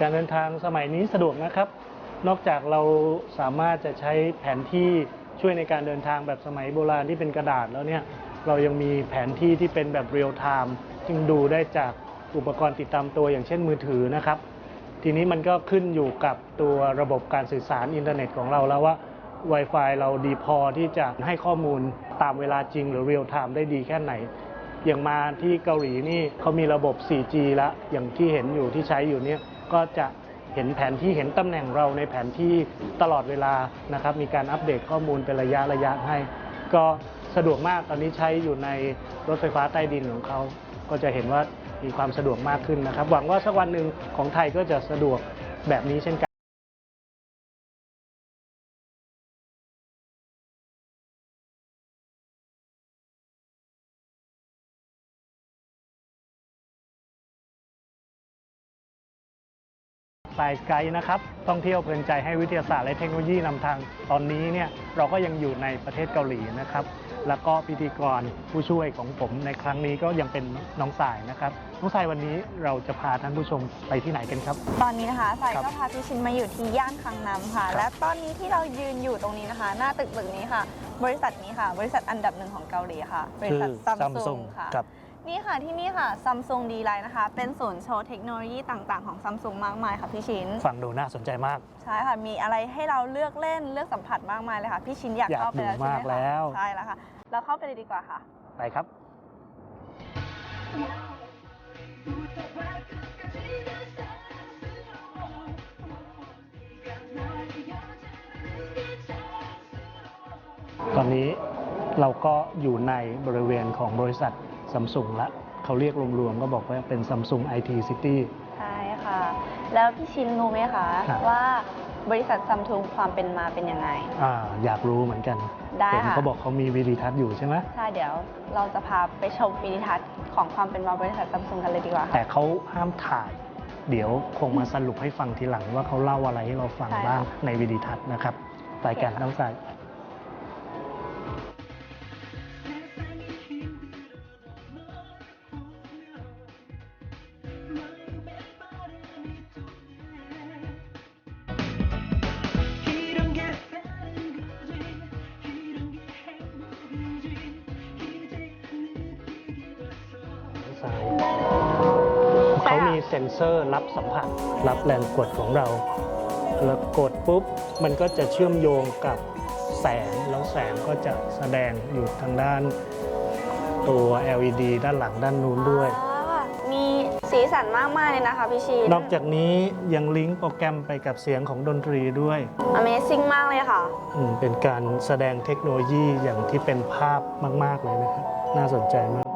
การเดินทางสมัยนี้สะดวกนะครับ นอกจากเราสามารถจะใช้แผนที่ช่วยในการเดินทางแบบสมัยโบราณที่เป็นกระดาษแล้วเนี่ย เรายังมีแผนที่ที่เป็นแบบเรียลไทม์จึงดูได้จากอุปกรณ์ติดตามตัวอย่างเช่นมือถือนะครับ ทีนี้มันก็ขึ้นอยู่กับตัวระบบการสื่อสารอินเทอร์เน็ตของเราแล้วว่า Wi-Fi เราดีพอที่จะให้ข้อมูลตามเวลาจริงหรือเรียลไทม์ได้ดีแค่ไหน อย่างมาที่เกาหลีนี่เขามีระบบ 4G ล้วอย่างที่เห็นอยู่ที่ใช้อยู่เนี่ย ก็จะเห็นแผนที่เห็นตำแหน่งเราในแผนที่ตลอดเวลานะครับ มีการอัปเดตข้อมูลเป็นระยะระยะให้ ก็สะดวกมากตอนนี้ใช้อยู่ในรถไฟฟ้าใต้ดินของเขาก็จะเห็นว่ามีความสะดวกมากขึ้นนะครับ หวังว่าสักวันหนึ่งของไทยก็จะสะดวกแบบนี้เช่นกัน สายไกด์นะครับท่องเที่ยวเพลินใจให้วิทยาศาสตร์และเทคโนโลยีนำทาง ตอนนี้เนี่ยเราก็ยังอยู่ในประเทศเกาหลีนะครับ แล้วก็พิธีกรผู้ช่วยของผมในครั้งนี้ก็ยังเป็นน้องสายนะครับ น้องสายวันนี้เราจะพาท่านผู้ชมไปที่ไหนกันครับ ตอนนี้นะคะสายครับก็พาพี่ชินมาอยู่ที่ย่านคลังน้ำค่ะครับและตอนนี้ที่เรายืนอยู่ตรงนี้นะคะ หน้าตึกตึกนี้ค่ะ บริษัทนี้ค่ะ บริษัทอันดับหนึ่งของเกาหลีค่ะ บริษัทซัมซุงค่ะครับ นี่ค่ะที่นี่ค่ะซัมซุงดีไลน์นะคะ เป็นศูนย์โชว์เทคโนโลยีต่างๆของซัมซุงมากมายค่ะพี่ชินฟังดูน่าสนใจมาก ใช่ค่ะ มีอะไรให้เราเลือกเล่นเลือกสัมผัสมากมายเลยค่ะ พี่ชินอยากอยากเข้าไปแล้วดูใช่ไหมมากคะแล้ว ใช่แล้วค่ะ เราเข้าไปเลยดีกว่าค่ะ ไปครับ ตอนนี้เราก็อยู่ในบริเวณของบริษัท ซัมซุงละเขาเรียกรวมๆก็บอกว่าเป็นซัมซุงไอทีซิตี้ใช่ค่ะ แล้วพี่ชินรู้ไหมคะครับว่าบริษัทซัมซุงความเป็นมาเป็นยังไง อ่าอยากรู้เหมือนกันได้เห็นค่ะเขาบอกเขามีวิดีทัศน์อยู่ใช่ไหมใช่เดี๋ยวเราจะพาไปชมวิดีทัศน์ของความเป็นมาบริษัทซัมซุงกันเลยดีกว่าแต่ค่ะเขาห้ามถ่าย เดี๋ยวคงมาสรุปให้ฟังทีหลังว่าเขาเล่าอะไรให้เราฟังใช่ค่ะ บ้างในวิดีทัศน์นะครับรายการโอเคค่ะน้องส เขามีเซ็นเซอร์รับสัมผัส รับแรงกดของเรา แล้วกดปุ๊บ มันก็จะเชื่อมโยงกับแสง แล้วแสงก็จะแสดงอยู่ทางด้านตัว LED ด้านหลังด้านนู้นด้วยอ๋อมีสีสันมากมายเลยนะคะพี่ชินนอกจากนี้ยังลิงก์โปรแกรมไปกับเสียงของดนตรีด้วย Amazing มากเลยค่ะ อืมเป็นการแสดงเทคโนโลยีอย่างที่เป็นภาพมาก ๆ เลยนะครับ น่าสนใจมากใช่ค่ะ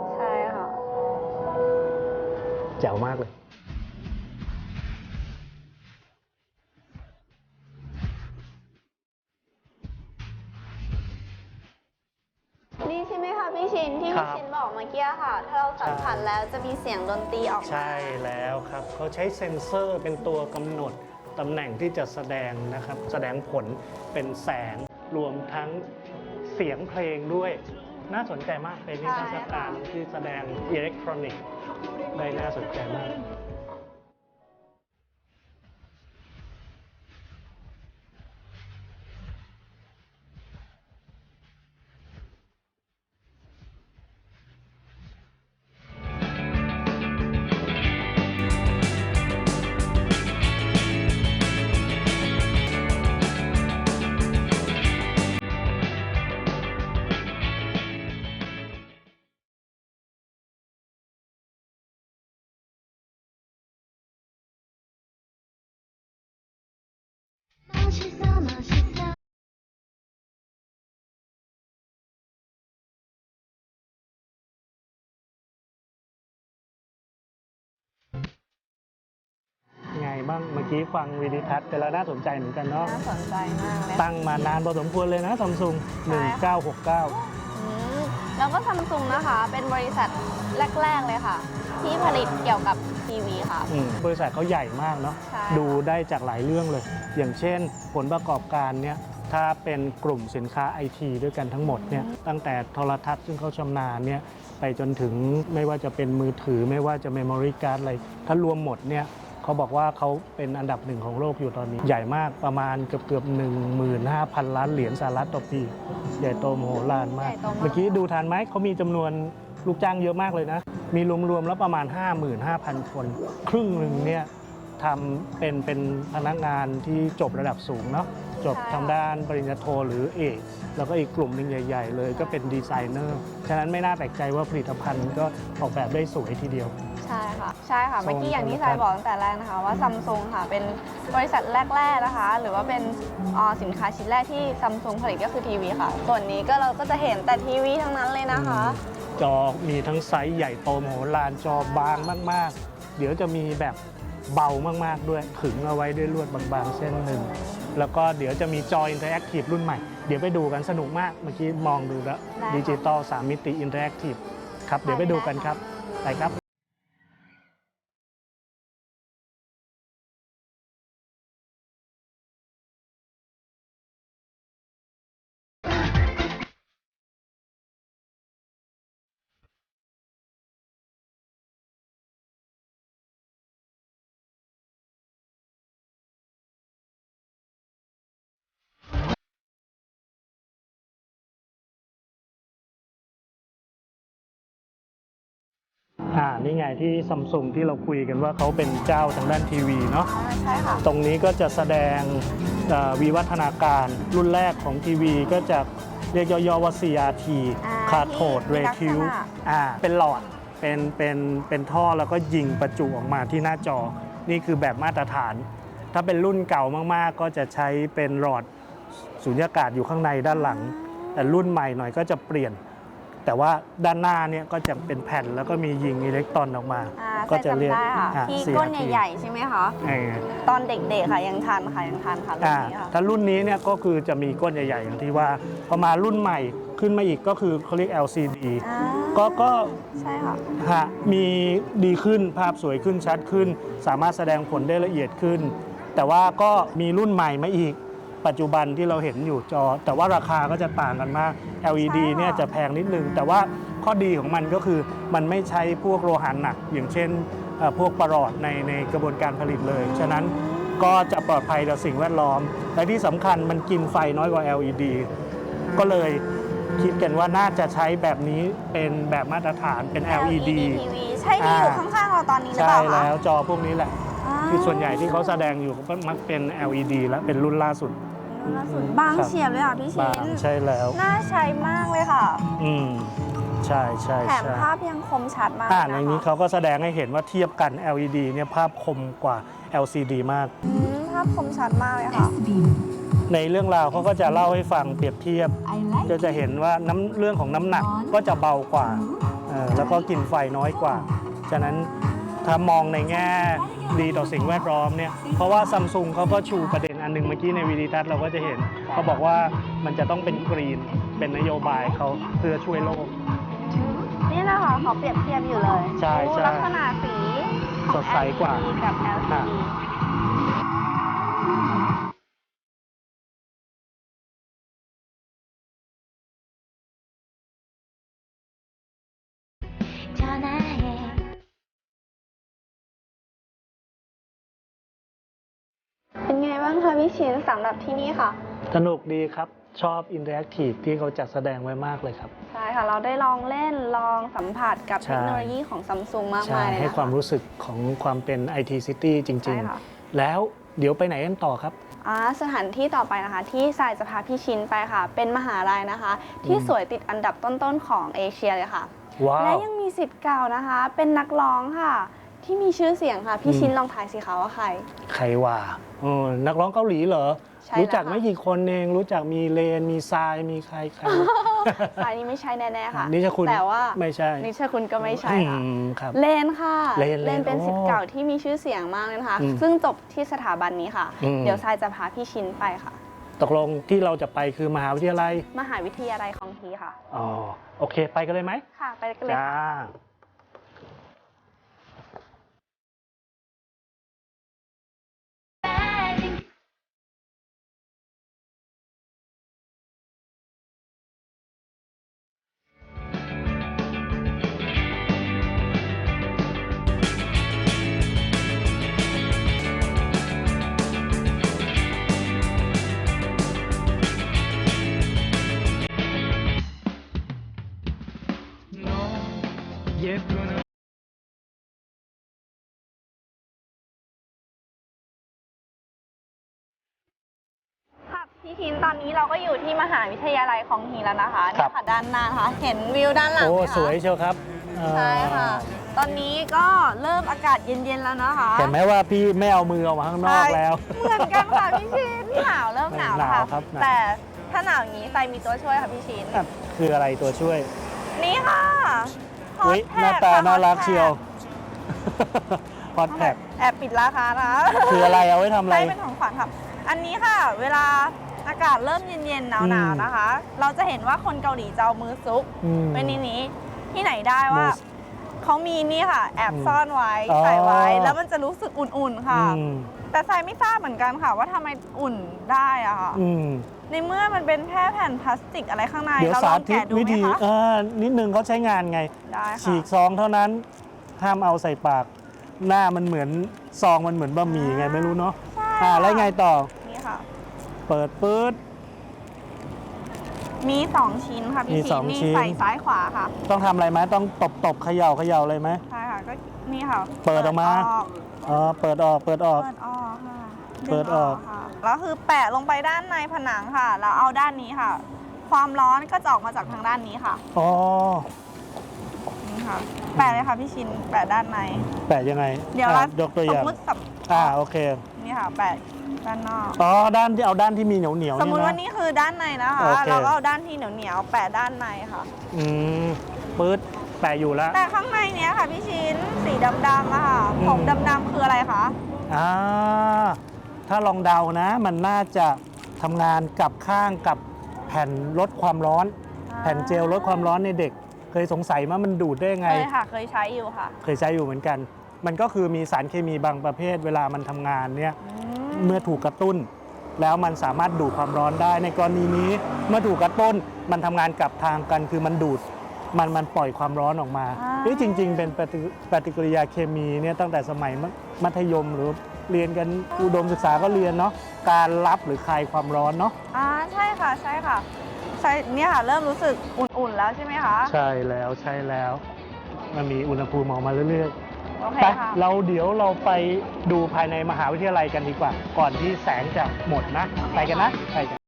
แจ๋วมากเลยนี่ใช่ไหมคะพี่ชินที่ครัพี่บชินบอกเมื่อกี้ค่ะ ถ้าเราสัมผัสใช่แล้วจะมีเสียงดนตรีออกมาใช่แล้วครับเขาใช้เซ็นเซอร์เป็นตัวกำหนดตำแหน่งที่จะแสดงนะครับ แสดงผลเป็นแสงรวมทั้งเสียงเพลงด้วย น่าสนใจมากเป็นนิทรรศการที่แสดงอิเล็กทรอนิกส์ ได้น่าสนใจมาก ไงบ้างเมื่อกี้ฟังวิดีทัศน์ไปแล้วน่าสนใจเหมือนกันเนาะน่าสนใจมากเลย ตั้งมานานพอสมควรเลยนะซัมซุงใช่ค่ะ1969 อืมแล้วก็ซัมซุงนะคะ เป็นบริษัทแรก ๆ เลยค่ะ ที่ผลิตเกี่ยวกับทีวี ค่ะ อืมบริษัทเขาใหญ่มากเนาะใช่ ดูได้จากหลายเรื่องเลย อย่างเช่น ผลประกอบการเนี่ยถ้าเป็นกลุ่มสินค้าไอทีด้วยกันทั้งหมดเนี่ยตั้งแต่โทรทัศน์ซึ่งเขาชำนาญเนี่ยไปจนถึงไม่ว่าจะเป็นมือถือไม่ว่าจะเมมโมรี่การ์ดอะไร ถ้ารวมหมดเนี่ยเขเขาบอกว่าเขาเป็นอันดับหนึ่งของโลกอยู่ตอนนี้ ใหญ่มากประมาณเกือบเกือบหนึ่งหมื่นห้าพันล้านเหรียญสหรัฐต่อปี ใหญ่โตมโหฬารมาก ใหญ่โตมาก เมื่อกี้ดูทันไหมเขามีจำนวนลูกจ้างเยอะมากเลยนะ มีรวมๆแล้วประมาณ 55,000 คน ครึ่งหนึ่งเนี่ยทำเป็นเป็นพนักงานที่จบระดับสูงเนาะจบทางด้านปริญญาโทหรือเอกแล้วก็อีกกลุ่มหนึ่งใหญ่ ๆ เลยก็เป็นดีไซเนอร์ ฉะนั้นไม่น่าแปลกใจว่าผลิตภัณฑ์ก็ออกแบบได้สวยทีเดียวใช่ค่ะใช่ค่ะโซนเมื่อกี้อย่างที่โซนทรายบอกตั้งแต่แรกนะคะว่าซัมซุงค่ะเป็นบริษัทแรก ๆนะคะ หรือว่าเป็นอ่าสินค้าชิ้นแรกที่ซัมซุงผลิตก็คือทีวีค่ะ ส่วนนี้ก็เราก็จะเห็นแต่ทีวีทั้งนั้นเลยนะคะ จอมีทั้งไซส์ใหญ่โตมโหฬารจอบางมาก ๆ เดี๋ยวจะมีแบบเบามาก ๆ ด้วยขึงเอาไว้ด้วยลวดบาง ๆ เส้นหนึ่ง แล้วก็เดี๋ยวจะมีจออินเทอร์แอคทีฟรุ่นใหม่ เดี๋ยวไปดูกันสนุกมาก เมื่อกี้มองดูแล้วได้ค่ะดิจิตอล3มิติอินเทอร์แอคทีฟครับ เดี๋ยวไปดูกันครับ ไปครับ อ่านี่ไงที่ซัมซุงที่เราคุยกันว่าเขาเป็นเจ้าทางด้านทีวีเนาะอ่าใช่ค่ะ ตรงนี้ก็จะแสดงเอ่อวิวัฒนาการรุ่นแรกของทีวีก็จะเรียกย่อๆว่า CRT อ่าคาโทดที่เรมีลักษณะทิวอ่าเป็นหลอดเป็นเป็นเป็นท่อแล้วก็ยิงประจุออกมาที่หน้าจอ นี่คือแบบมาตรฐาน ถ้าเป็นรุ่นเก่ามากๆ ก็จะใช้เป็นหลอดสุญญากาศอยู่ข้างในด้านหลัง แต่รุ่นใหม่หน่อยก็จะเปลี่ยน แต่ว่าด้านหน้าเนี่ยก็จะเป็นแผ่นแล้วก็มียิงอิเล็กตรอนออกมา อ่าก็ใช่จะจำเรียกได้ค่ะอ่า ที่ก้น CRT ใหญ่ๆใช่ไหมคะเออตอนเด็กๆค่ะยังทันค่ะยังทันค่ะรุ่นอ่านี้ค่ะถ้ารุ่นนี้เนี่ยก็คือจะมีก้นใหญ่ ๆ อย่างที่ว่าพอมารุ่นใหม่ขึ้นมาอีกก็คือเขาเรียก LCD อ่าก็ก็ใช่ค่ะฮะมีดีขึ้นภาพสวยขึ้นชัดขึ้น สามารถแสดงผลได้ละเอียดขึ้น แต่ว่าก็มีรุ่นใหม่มาอีก ปัจจุบันที่เราเห็นอยู่จอ แต่ว่าราคาก็จะต่างกันมาก LED ใช่ค่ะเนี่ยจะแพงนิดนึง แต่ว่าข้อดีของมันก็คือมันไม่ใช้พวกโลหะหนัก อย่างเช่นเอ่อพวกประหลอดในในกระบวนการผลิตเลย ฉะนั้นก็จะปลอดภัยต่อสิ่งแวดล้อม และที่สำคัญมันกินไฟน้อยกว่า LED ก็เลยคิดกันว่าน่าจะใช้แบบนี้เป็นแบบมาตรฐานเป็น LED TV ใช่ที่อยู่อ่าข้างๆเราตอนนี้หรือใช่เปล่าคะแล้วจอพวกนี้แหละอ่าคือส่วนใหญ่ที่เขาแสดงอยู่ก็มักเป็น LED แล้วเป็นรุ่นล่าสุดรุ่น ล่าสุดบางครับเฉียบเลยค่ะพี่ชิบางนใช่แล้ว น่าใช้มากเลยค่ะ อืมใช่ใช่แถมใช่ภาพยังคมชัดมากอ่าเลยในนะคะนี้เขาก็แสดงให้เห็นว่าเทียบกัน LED เนี่ยภาพคมกว่า LCD มาก อืมภาพคมชัดมากเลยค่ะในเรื่องราวเขาก็จะเล่าให้ฟังเปรียบเทียบก็จะเห็นว่าน้ำเรื่องของน้ำหนักก็จะเบากว่าเออแล้วก็กินไฟน้อยกว่า ฉะนั้นถ้ามองในแง่ดีต่อสิ่งแวดล้อมเนี่ย เพราะว่าซัมซุงเขาก็ชูประเด็น อันหนึงเมื่อกี้ในวีดีทัศน์เราก็จะเห็นเขาบอกว่ามันจะต้องเป็นกรีนเป็นนโยบายเขาเพื่อช่วยโลก นี่นะคะเขาเปรียบเทียบอยู่เลยใช่ดูใช่ลักษณะสีของ สดใสกว่า LED กับ อะ LCD สำหรับที่นี่ค่ะ สนุกดีครับ ชอบอินเทอร์แอคทีฟที่เขาจัดแสดงไว้มากเลยครับ ใช่ค่ะ เราได้ลองเล่นลองสัมผัสกับใช่เทคโนโลยีของซัมซุงมากใช่มายเลยนะคะให้ความรู้สึกของความเป็น IT City จใช่ริงค่ะๆแล้วเดี๋ยวไปไหนกันต่อครับอ่าสถานที่ต่อไปนะคะ ที่สายจะพาพี่ชินไปค่ะ เป็นมหาลัยนะคะ ที่อืมสวยติดอันดับต้นๆของเอเชียเลยค่ะว้าและวยังมีสิทธิ์เก่านะคะ เป็นนักร้องค่ะ ที่มีชื่อเสียงค่ะ พี่อืมชินลองทายสิคะว่าใคร ใครว่าเออนักร้องเกาหลีเหรอ ใช่รู้จักแล้วค่ะไม่กี่คนเอง รู้จักมีเลน มีทราย มีใครใครสายนี้ไม่ใช่แน่ๆค่ะนิชคุณแต่ว่าไม่ใช่นิชคุณก็ไม่ใช่ค่ะ อืมครับ เลนค่ะเลนเลนเป็นโอ้สิทธิ์เก่าที่มีชื่อเสียงมากเลยนะคะ อืมซึ่งจบที่สถาบันนี้ค่ะ อืม เดี๋ยวทรายจะพาพี่ชินไปค่ะ ตกลงที่เราจะไปคือมหาวิทยาลัย มหาวิทยาลัยของทีค่ะ อ๋อ โอเค ไปกันเลยไหมค่ะ ไปกันเลยจ้า พี่ทินตอนนี้เราก็อยู่ที่มหาวิทยาลัยของฮีแล้วนะคะครัเนี่บยค่ะด้านหน้านะคะเห็นวิวด้านหลังโอ้ ไหมคะสวยเชียวครับเอ่อใช่ค่ะ ตอนนี้ก็เริ่มอากาศเย็นๆแล้วนะคะแต่แม้ว่าพี่ไม่เอามือออกมาข้างนอกแล้วเหมือนกันค่ะพี่ชินหนาวเริ่มหนาวแล้วหนาวครัค่ะบหนาว แต่ถ้าหนาวอย่างนี้ใส่มีตัวช่วยค่ะพี่ชินอะคืออะไรตัวช่วย นี่ค่ะอุ๊ย Hot หน้า Pack ตาค่ะ น่ารัก Hot เชียว ฮอต Pack แพ็กแอบปิดราคานะ คืออะไรเอาไว้ทำอะไร ใช่เป็นของขวัญครับ อันนี้ค่ะ เวลา อากาศเริ่มเย็นๆหนาวอืมๆนะคะ เราจะเห็นว่าคนเกาหลีจะเอามือซุกอืมไว้ในนี้ที่ไหนได้ว่ามือเขามีนี่ค่ะ แอบอืมซ่อนไว้อ๋อใส่ไว้ แล้วมันจะรู้สึกอุ่นๆค่ะอืมแต่ทรายไม่ทราบเหมือนกันค่ะ ว่าทำไมอุ่นได้อะค่ะอืมในเมื่อมันเป็นแค่แผ่นพลาสติกอะไรข้างในเดี๋ยวเราลสาองธิตแกะดูวิไหมธีคะเออนิดนึงเขาใช้งานไงได้ฉีค่ะกซองเท่านั้นห้ามเอาใส่ปาก หน้ามันเหมือนซองมันเหมือนบะหมี่ไงไม่รู้เนาะใช่อ่าแล้วไงต่อนี่ค่ะ เปิดปื๊ด มี 2 ชิ้นค่ะมีพี่สชิอนงนี่ชิ้น ใส่ซ้ายขวาค่ะต้องทำอะไรไหมต้องตบตบๆเขย่าเขย่าอะไรไหม ใช่ค่ะก็นี่ค่ะเปิดออกมา อ๋อเปิดออกเปิดออก เปิดออกค่ะเปิดออกงค่ะแล้วคือแปะลงไปด้านในผนังค่ะ แล้วเอาด้านนี้ค่ะ ความร้อนก็จะออกมาจากทางด้านนี้ค่ะอ๋อนี่ค่ะ แปะเลยค่ะพี่ชินแปะด้านใน แปะยังไงเดี๋ยวอะเรายกตัวอย่าง สมมติสัม อ่าโอเค นี่ค่ะแปะด้านนอก อ๋อด้านที่เอาด้านที่มีเหนียวเหนียวๆสมมุติว่านี่นะนี่คือด้านในนะคะ โอเค เราก็เอาด้านที่เหนียวเหนียวๆแปะด้านในค่ะ อืมปื๊ดแปะอยู่แล้ว แต่ข้างในเนี้ยค่ะพี่ชินสีดำๆอะค่ะอืม ผมดำๆคืออะไรคะอ่าถ้าลองเดานะ มันน่าจะทำงานกับข้างกับแผ่นลดความร้อน แผ่นเจลลดความร้อนในเด็ก เคยสงสัยว่ามันดูดได้ไง เคยค่ะ เคยใช้อยู่ค่ะ เคยใช้อยู่เหมือนกัน มันก็คือมีสารเคมีบางประเภทเวลามันทำงานเนี่ยเมื่อถูกกระตุ้น แล้วมันสามารถดูดความร้อนได้ ในกรณีนี้เมื่อถูกกระตุ้นมันทำงานกลับทางกัน คือมันดูดมันมันปล่อยความร้อนออกมาอ่า นี่จริง ๆ เป็นปฏิปฏิกิริยาเคมีเนี่ยตั้งแต่สมัยมัธมัธยมหรือเรียนกันอุดมศึกษาก็เรียนเนาะการรับหรือคลายความร้อนเนาะอ่าใช่ค่ะใช่ค่ะใช่เนี่ยค่ะเริ่มรู้สึกอุ่นๆแล้วใช่ไหมคะ ใช่แล้วใช่แล้ว มันมีอุณหภูมิออกมาเรื่อย โอๆเคไปค่ะ เราเดี๋ยวเราไปดูภายในมหาวิทยาลัยกันดีกว่า ก่อนที่แสงจะหมดนะ ไปกันนะไปกัน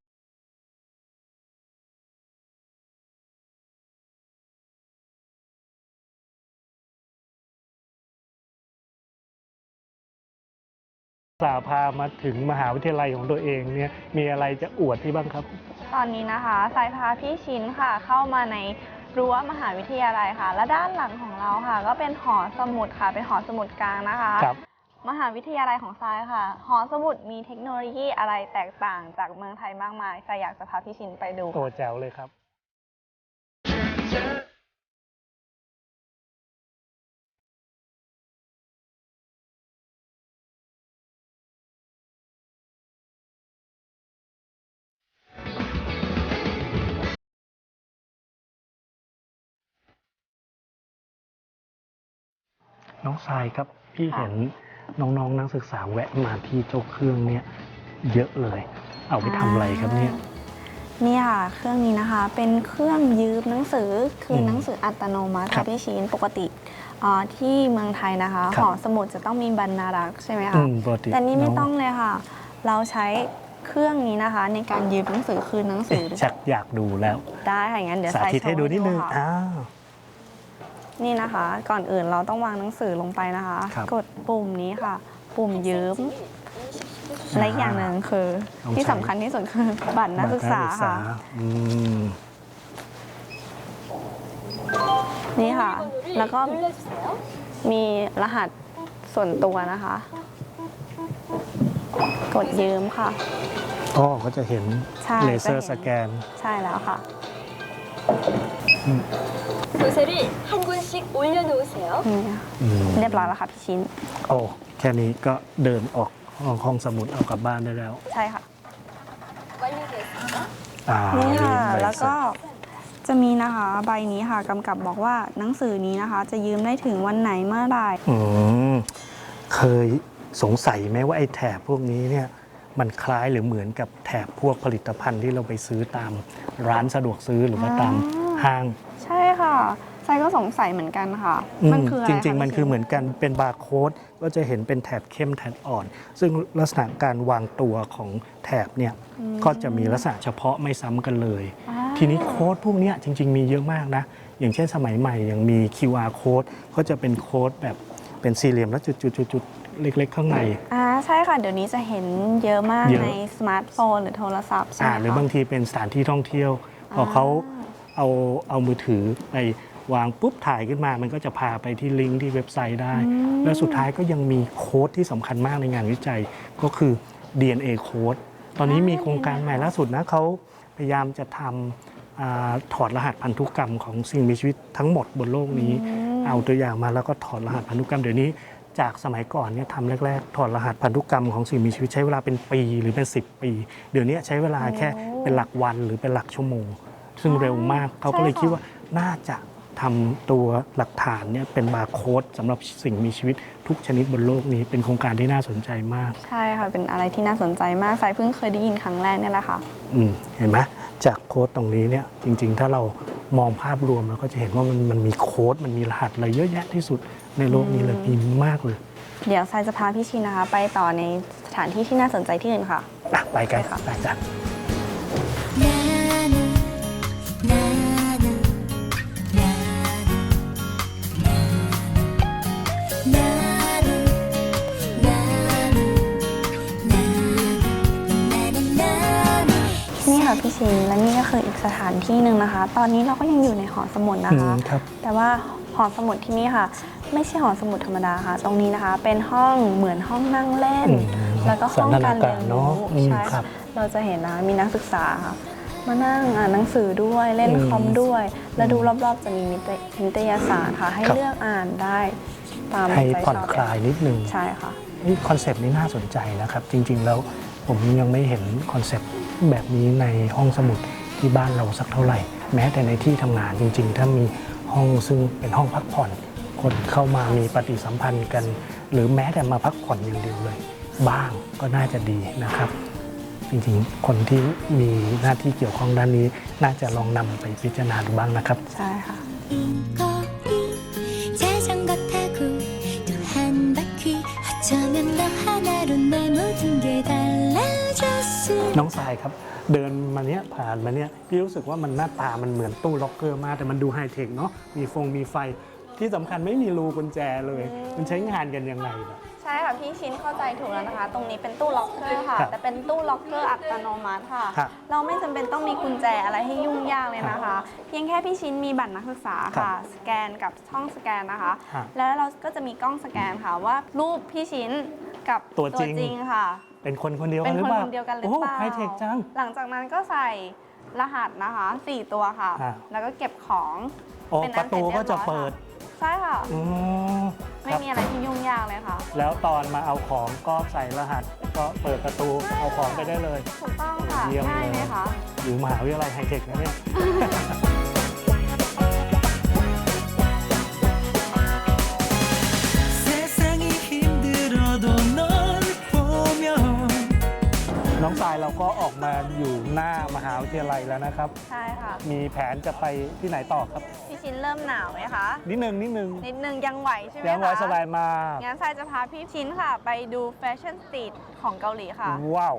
สาพามาถึงมหาวิทยาลัยของตัวเองเนี่ยมีอะไรจะอวดที่บ้างครับ ตอนนี้นะคะสายพาพี่ชินค่ะ เข้ามาใน รั้วมหาวิทยาลัยค่ะ และด้านหลังของเราค่ะ ก็เป็นหอสมุดค่ะ เป็นหอสมุดกลางนะคะ ครับ มหาวิทยาลัยของทรายค่ะ หอสมุดมีเทคโนโลยีอะไรแตกต่างจากเมืองไทยมากมายทรายอยากจะพาพี่ชินไปดูโอ้แจ๋วเลยครับ น้องทรายครับพี่ค่ะเห็นน้องๆนักศึกษาแวะมาที่เจ้าเครื่องเนี่ยเยอะเลย เอาไปทำอะไรครับเนี่ย นี่ค่ะ เครื่องนี้นะคะ เป็นเครื่องยืมหนังสือ คือมหนังสืออัตโนมัติครัค่ะบพี่ชินปกติอ่าที่เมืองไทยนะคะครับหอสมุดจะต้องมีบรรณารักษ์ใช่ไหมอืคะ มปกติแต่นี่ไม่น้ต้องเลยค่ะ เราใช้เครื่องนี้นะคะ ในการยืมหนังสือคืนหนังสืเอ๊ะอชักอยากดูแล้ว ได้ค่ะงั้นเดี๋ยวสาใส่ธิตให้ดูนิดนึงค่ะ อ้าว นี่นะคะ ก่อนอื่นเราต้องวางหนังสือลงไปนะคะ ครับกดปุ่มนี้ค่ะ ปุ่มยืมและอีกอย่างหนึ่งคือ ต้องที่ใช้สำคัญที่สุดคือบัตรนักศึกษาค่ะ อืม นี่ค่ะ แล้วก็มีรหัสส่วนตัวนะคะ กดยืมค่ะ อ๋อก็จะเห็นใช่เลเซอร์จะเห็นสแกน ใช่แล้วค่ะ 요새를 한 권씩 올려놓으세요. นี่ค่ะ อืม เรียบร้อยแล้วค่ะพี่ชิ้น โอ้แค่นี้ก็เดินออกห้องสมุดเอากลับบ้านได้แล้ว ใช่ค่ะ 완료되었습니다. อ่า นี่ค่ะ ใบ แล้วก็ เสร็จ จะมีนะคะใบนี้ค่ะกำกับบอกว่าหนังสือนี้นะคะ จะยืมได้ถึงวันไหนเมื่อไหร่ อืมเคยสงสัยไหมว่าไอ้แถบพวกนี้เนี่ย มันคล้ายหรือเหมือนกับแถบพวกผลิตภัณฑ์ที่เราไปซื้อตามร้านสะดวกซื้อหรือว่าตาม อ่า ห้าง ใช่ค่ะ ไซก็สงสัยเหมือนกันค่ะอืมันคืออะไรจคะริง ๆ มันพี่คือชิเหมือนกันเป็นบาร์โค้ดก็จะเห็นเป็นแถบเข้มแถบอ่อน ซึ่งลักษณะการวางตัวของแถบเนี่ยก็จะมีลักษณะเฉพาะไม่ซ้ำกันเลย อ่า ทีนี้โค้ดพวกเนี้ยจริง ๆ มีเยอะมากนะ อย่างเช่นสมัยใหม่ยังมี QR โค้ดก็จะเป็นโค้ดแบบเป็นสี่เหลี่ยมแล้วจุดๆๆๆเล็ก ๆ ข้างใน อ่าใช่ค่ะ เดี๋ยวนี้จะเห็นเยอะมากเยอะ ในสมาร์ทโฟนหรือโทรศัพท์ใช่ไหอ่ามหรือบางคะ ทีเป็นสถานที่ท่องเที่ยว พอเขา เอาเอามือถือไปวางปุ๊บถ่ายขึ้นมา มันก็จะพาไปที่ลิงก์ที่เว็บไซต์ได้ แล้วสุดท้ายก็ยังมีโค้ดที่สำคัญมากในงานวิจัยก็คือ DNA โค้ดตอนนี้มีโครงการใหม่ล่าสุดนะเขาพยายามจะทำอาถอดรหัสพันธุกรรมของสิ่งมีชีวิตทั้งหมดบนโลกนี้ เอาตัวอย่างมาแล้วก็ถอดรหัสพันธุกรรมเดี๋ยวนี้จากสมัยก่อนเนี่ยทำแรกๆถอดรหัสพันธุกรรมของสิ่งมีชีวิตใช้เวลาเป็นปีหรือเป็น 10 ปี เดี๋ยวนี้ใช้เวลาแค่เป็นหลักวันหรือเป็นหลักชั่วโมง ซึ่งเร็วมากเขาก็เลยคิดว่าน่าจะทำตัวหลักฐานเนี่ยเป็นบาร์โค้ดสำหรับสิ่งมีชีวิตทุกชนิดบนโลกนี้เป็นโครงการที่น่าสนใจมาก ใช่ค่ะ เป็นอะไรที่น่าสนใจมากไซเพิ่งเคยได้ยินครั้งแรกเนี่ยแหละค่ะ อืมเห็นไหมจากโค้ดตรงนี้เนี่ยจริง ๆ ถ้าเรามองภาพรวมเราก็จะเห็นว่ามันมันมีโค้ดมันมีรหัสอะไรเยอะแยะที่สุดในโลกนี้เลยมีมากเลย เดี๋ยวไซจะพาพี่ชินนะคะ ไปต่อในสถานที่ที่น่าสนใจที่อื่นค่ะอะไปกันไปค่ะไปกัน ค่ะพี่ชินและนี่ก็คืออีกสถานที่หนึ่งนะคะ ตอนนี้เราก็ยังอยู่ในหอสมุดนะคะอืมครับ แต่ว่าหอสมุดที่นี่ค่ะ ไม่ใช่หอสมุดธรรมดาค่ะ ตรงนี้นะคะ เป็นห้องเหมือนห้องนั่งเล่น อืมแล้วก็ห้องการเรียนสันทนาการเนรู้อะอืมใช่ครัค่ะบเราจะเห็นนะมีนักศึกษาค่ะมานั่งอ่านหนังสือด้วยเล่นอืมคอมด้วย แล้วดูรอบๆจะมีนิตยนิตยสารค่ะ ให้ครับ เลือกอ่านได้ตามให้ใจผ่อนชอบคลายนิดนึงใช่ค่ะนี่คอนเซปต์นี้น่าสนใจนะครับ จริง ๆ แล้วผมยังไม่เห็นคอนเซปต์ แบบนี้ในห้องสมุดที่บ้านเราสักเท่าไหร่ แม้แต่ในที่ทำงานจริง ๆ ถ้ามีห้องซึ่งเป็นห้องพักผ่อน คนเข้ามามีปฏิสัมพันธ์กัน หรือแม้แต่มาพักผ่อนอย่างเดียวเลย บ้างก็น่าจะดีนะครับ จริงๆ คนที่มีหน้าที่เกี่ยวข้องด้านนี้ น่าจะลองนำไปพิจารณาดูบ้างนะครับ ใช่ค่ะ 거리 자전거 타고 또 한 바퀴 어쩌면 너 하나로 내 모든 게 달라졌을 น้องทรายครับเดินมาเนี้ยผ่านมาเนี้ยพี่รู้สึกว่ามันหน้าตามันเหมือนตู้ล็อกเกอร์มากแต่มันดูไฮเทคเนาะมีฟงมีไฟที่สำคัญไม่มีรูกุญแจเลย มันใช้งานกันยังไงล่ะ ใช่ค่ะพี่ชินเข้าใจถูกแล้วนะคะ ตรงนี้เป็นตู้ล็อกเกอร์ค่ะ ครับแต่เป็นตู้ล็อกเกอร์อัตโนมัติค่ะ ครับเราไม่จำเป็นต้องมีกุญแจอะไรให้ยุ่งยากเลยนะคะ เพียงแค่พี่ชินมีบัตรนักศึกษาค่ะสแกนกับช่องสแกนนะคะ ครับแล้วเราก็จะมีกล้องสแกนค่ะว่ารูปพี่ชินกับตัวจริง ค่ะ เป็นคนคนเดียวเป็กันนหรือคนเปล่าคนเดียวกันหรือโอ้เปล่า ไฮเทคจัง หลังจากนั้นก็ใส่รหัสนะคะสี่ตัวค่ะครับแล้วก็เก็บของโอ้เป็นปอัระนเสตูร็จเรีก็ยบจะร้อยเปิดใช่ค่ะ อืมคไม่รับมีอะไรที่ยุ่งยากเลยค่ะ แล้วตอนมาเอาของก็ใส่รหัส ก็เปิดประตูเอาของไปได้เลย ถูกต้องค่ะ เยี่ยมง่ายไหมเลยคะ อยู่มหาวิทยาลัยไฮเทคนะเนี่ยายเราก็ออกมาอยู่หน้ามหาวิทยาลัยแล้วนะครับ ใช่ค่ะ มีแผนจะไปที่ไหนต่อครับ พี่ชินเริ่มหนาวไหมคะ นิดนึงนิดนึงนิดนึงยังไหวใช่ไหมคะ ยังไว้สบายมากงั้นทรายจะพาพี่ชินค่ะ ไปดูแฟชั่นสตรีทของเกาหลีค่ะ ว้าว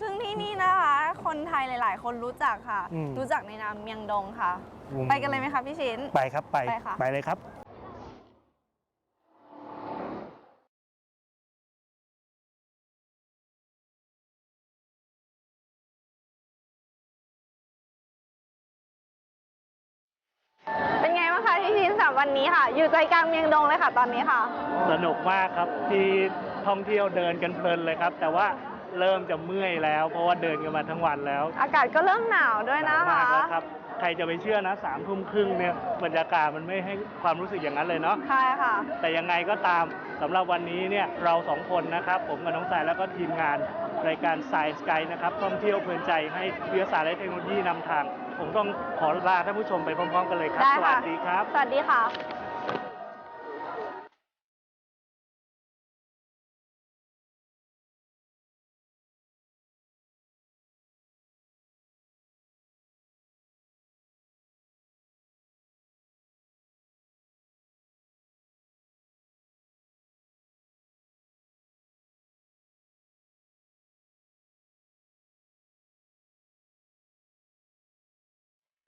ซึ่งที่นี่นะคะ คนไทยหลาย ๆ คนรู้จักค่ะ อืม รู้จักในนามเมียงดงค่ะอืมไปกันเลยไหมคะพี่ชิน ไปครับไปไปค่ะไปเลยครับ วันนี้ค่ะ อยู่ใจกลางเมียงดงเลยค่ะ ตอนนี้ค่ะ สนุกมากครับที่ท่องเที่ยวเดินกันเพลินเลยครับ แต่ว่าเริ่มจะเมื่อยแล้ว เพราะว่าเดินกันมาทั้งวันแล้วอากาศก็เริ่มหนาวด้วยนะมากคะ แล้วครับ ใครจะไปเชื่อนะสามทุ่มครึ่งเนี่ยบรรยากาศมันไม่ให้ความรู้สึกอย่างนั้นเลยเนาะ ใช่ค่ะ แต่ยังไงก็ตามสำหรับวันนี้เนี่ยเราสองคนนะครับ ผมกับน้องสายแล้วก็ทีมงานรายการ Science Guide นะครับท่องเที่ยวเพลินใจให้วิทยาศาสตร์และเทคโนโลยีนำทางผมต้องขอลาท่านผู้ชมไปพร้อมๆกันเลยครับ ได้สค่ะวัสดีครับ สวัสดีค่ะ